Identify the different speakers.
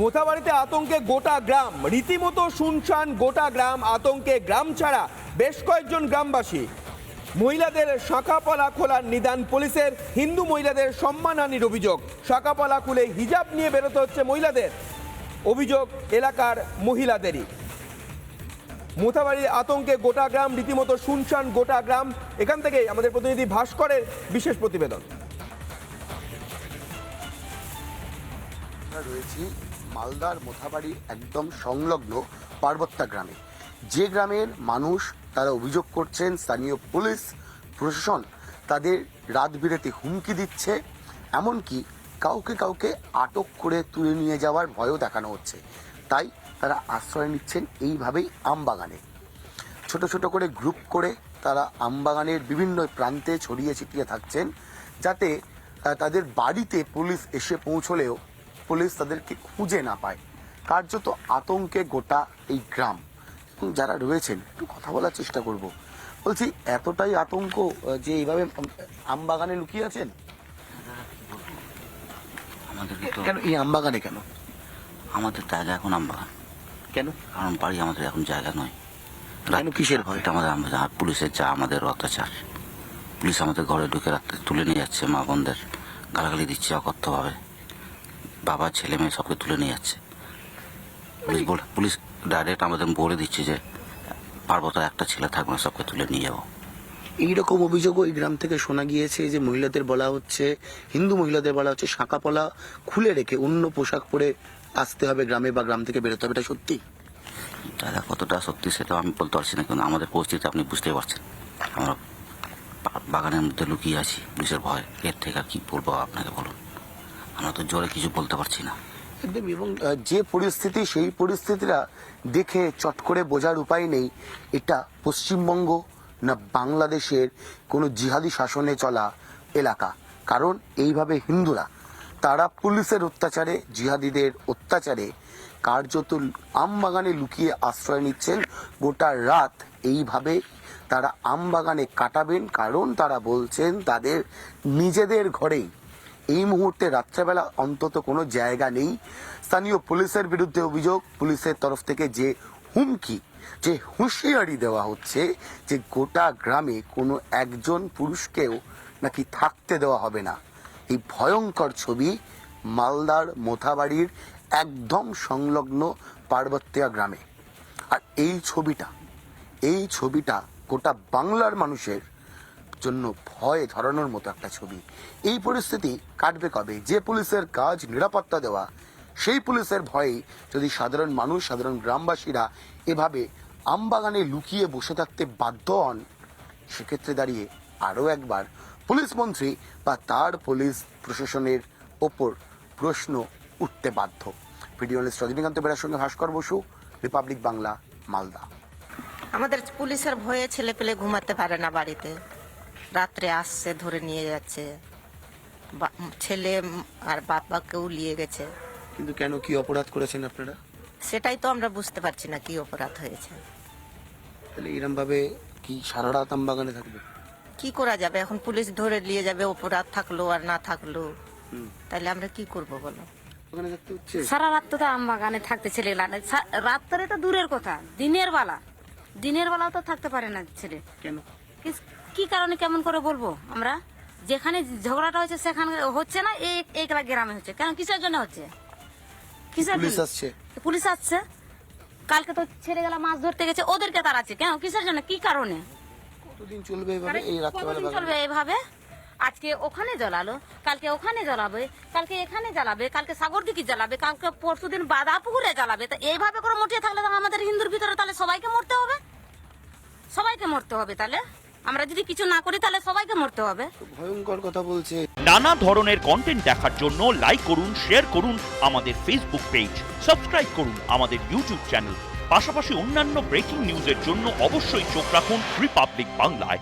Speaker 1: মোথাবাড়িতে আতঙ্কে গোটা গ্রাম, রীতিমতো শুনশান গোটা গ্রাম, আতঙ্কে গ্রাম ছাড়া বেশ কয়েকজন গ্রামবাসী। মহিলাদের শাঁখাপলা খোলার নিদান পুলিশের, হিন্দু মহিলাদের সম্মানহানির অভিযোগ। শাঁখাপলা খুলে হিজাব নিয়ে বেরোতে হচ্ছে মহিলাদের। অভিযোগ এলাকার মহিলাদেরই। মোথাবাড়ির আতঙ্কে গোটা গ্রাম, রীতিমতো শুনশান গোটা গ্রাম। এখান থেকে আমাদের প্রতিনিধি ভাস্করের বিশেষ প্রতিবেদন।
Speaker 2: রয়েছি মালদার মোথাবাড়ি একদম সংলগ্ন পার্বত্যা গ্রামে। যে গ্রামের মানুষ তারা অভিযোগ করছেন, স্থানীয় পুলিশ, প্রশাসন তাদের রাত বিরেতে হুমকি দিচ্ছে, এমনকি কাউকে কাউকে আটক করে তুলে নিয়ে যাওয়ার ভয়ও দেখানো হচ্ছে। তাই তারা আশ্রয় নিচ্ছেন এইভাবেই আমবাগানে। ছোট ছোট করে গ্রুপ করে তারা আমবাগানের বিভিন্ন প্রান্তে ছড়িয়ে ছিটিয়ে থাকছেন, যাতে তাদের বাড়িতে পুলিশ এসে পৌঁছলেও পুলিশ তাদেরকে খুঁজে না পায়। কার্যত আতঙ্কে গোটা এই গ্রাম। যারা রয়েছেন একটু কথা বলার চেষ্টা করব। বলছি এতটাই আতঙ্ক যে এইভাবে আম- আমবাগানে লুকিয়ে আছেন?
Speaker 3: আমাদেরকে তো
Speaker 2: কেন এই আমবাগানে কেন?
Speaker 3: আমাদের জায়গা এখন আমবাগান
Speaker 2: কেন?
Speaker 3: কারণ বাড়ি আমাদের এখন জায়গা নয়।
Speaker 2: কেন কিসের ভয়?
Speaker 3: এটা আমাদের আমরা পুলিশের যা আমাদের অত্যাচার। পুলিশ আমাদের ঘরে ঢুকে রাখতে তুলে নিয়ে যাচ্ছে মা বোনদের গালাগালি দিচ্ছে অকথ্যভাবে। বাবা ছেলে মেয়ে সবকে তুলে নিয়ে যাচ্ছে। পুলিশ বলে পুলিশ ডাইরেক্ট আমাদের বলে দিচ্ছে যে পার্বত একটা ছেলে থাকবে না সবকে তুলে নিয়ে যাব।
Speaker 2: এইরকম অভিযোগও এই গ্রাম থেকে শোনা গিয়েছে যে মহিলাদের বলা হচ্ছে হিন্দু মহিলাদের বলা হচ্ছে শাঁকাপলা খুলে রেখে অন্য পোশাক পরে আসতে হবে গ্রামে বা গ্রাম থেকে বেরোতে হবে। এটা সত্যি?
Speaker 3: দাদা কতটা সত্যি সেটা আমি বলতে পারছি না কিন্তু আমাদের পরিস্থিতি আপনি বুঝতেই পারছেন। আমরা বাগানের মধ্যে লুকিয়ে আছি পুলিশের ভয়। এর থেকে আর কি বলব আপনাকে বলুন? আমরা তো জোরে কিছু বলতে পারছি না।
Speaker 2: একদম, এবং যে পরিস্থিতি, সেই পরিস্থিতিটা দেখে চট করে বোঝার উপায় নেই। এটা পশ্চিমবঙ্গ না বাংলাদেশের কোনো জিহাদি শাসনে চলা এলাকা। কারণ এইভাবে হিন্দুরা, তারা পুলিশের অত্যাচারে, জিহাদিদের অত্যাচারে কার্যত আমবাগানে লুকিয়ে আশ্রয় নিচ্ছেন। গোটা রাত এইভাবে তারা আমবাগানে কাটাবেন, কারণ তারা বলছেন তাদের নিজেদের ঘরেই এই মুহূর্তে রাত্রেবেলা অন্তত কোনো জায়গা নেই। স্থানীয় পুলিশের বিরুদ্ধে অভিযোগ। পুলিশের তরফ থেকে যে হুমকি, যে হুঁশিয়ারি দেওয়া হচ্ছে, যে গোটা গ্রামে কোনো একজন পুরুষকেও নাকি থাকতে দেওয়া হবে না। এই ভয়ঙ্কর ছবি মালদার মোথাবাড়ির একদম সংলগ্ন পার্বত্যা গ্রামে। আর এই ছবিটা এই ছবিটা গোটা বাংলার মানুষের জন্য ভয় ধরানোর মতো একটা ছবি। এই পরিস্থিতি কাটবে কবে? যে পুলিশের কাজ নিরাপত্তা দেওয়া, সেই পুলিশের ভয়ে যদি সাধারণ মানুষ, সাধারণ গ্রামবাসীরা এভাবে আমবাগানে লুকিয়ে বসে থাকতে বাধ্য হন, সেক্ষেত্রে দাঁড়িয়ে আরও একবার পুলিশ মন্ত্রী বা তার পুলিশ প্রশাসনের ওপর প্রশ্ন উঠতে বাধ্য। ভিডিও লিস্ট রজনীকান্ত বেড়ার সঙ্গে ভাস্কর বসু রিপাবলিক বাংলা মালদা।
Speaker 4: আমাদের পুলিশের ভয়ে ছেলে পেলে ঘুমাতে পারে না বাড়িতে। রাত্রে আসছে ধরে নিয়ে যাচ্ছে। বা- ছেলে আর বাবাকেও নিয়ে গেছে।
Speaker 2: কিন্তু কেন কি অপরাধ করেছেন আপনারা?
Speaker 4: সেটাই তো আমরা বুঝতে পারছি না কি অপরাধ হয়েছে।
Speaker 2: তাহলে এরম ভাবে কি সারা রাত আম বাগানে থাকবে?
Speaker 4: কি করা যাবে? এখন পুলিশ ধরে নিয়ে যাবে অপরাধ থাকল আর না থাকল। তাহলে আমরা কি করব বলো?
Speaker 2: ওখানে
Speaker 5: সারা রাত তো আম বাগানে থাকতে ছেলে রাত্রে তো দূরের কথা দিনের বেলা। দিনের বেলাও তো থাকতে পারে না ছেলে।
Speaker 2: কেন?
Speaker 5: কি কারণে কেমন করে বলব আমরা? যেখানে ঝগড়াটা হচ্ছে সেখানে হচ্ছে না এই এই গ্রামে হচ্ছে। কেন? কিসের জন্য হচ্ছে? কিসের
Speaker 2: পুলিশ? আসছে।
Speaker 5: পুলিশ আসছে। কালকে তো ছেড়ে ছেলেগুলা মাছ ধরতে গেছে ওদেরকে তার আছে। কেন? কিসের জন্য? কি কারণে?
Speaker 2: কতদিন চলবে এভাবে? এই
Speaker 5: কতদিন চলবে এইভাবে আজকে ওখানে জ্বালালো কালকে ওখানে জ্বালাবে কালকে এখানে জ্বালাবে কালকে সাগর দিকে জ্বালাবে কালকে পরশুদিন বাদা পুকুরে জ্বালাবে। তা এইভাবে করে মরিয়ে থাকলে তো আমাদের হিন্দুর ভিতরে তাহলে সবাইকে মরতে হবে? সবাইকে মরতে হবে তাহলে? আমরা যদি কিছু না করি তাহলে সবাইকে মরতে হবে।
Speaker 2: ভয়ঙ্কর কথা বলছে।
Speaker 6: নানা ধরনের কন্টেন্ট দেখার জন্য লাইক করুন শেয়ার করুন আমাদের ফেসবুক পেজ সাবস্ক্রাইব করুন আমাদের ইউটিউব চ্যানেল পাশাপাশি অন্যান্য ব্রেকিং নিউজের জন্য অবশ্যই চোখ রাখুন রিপাবলিক বাংলায়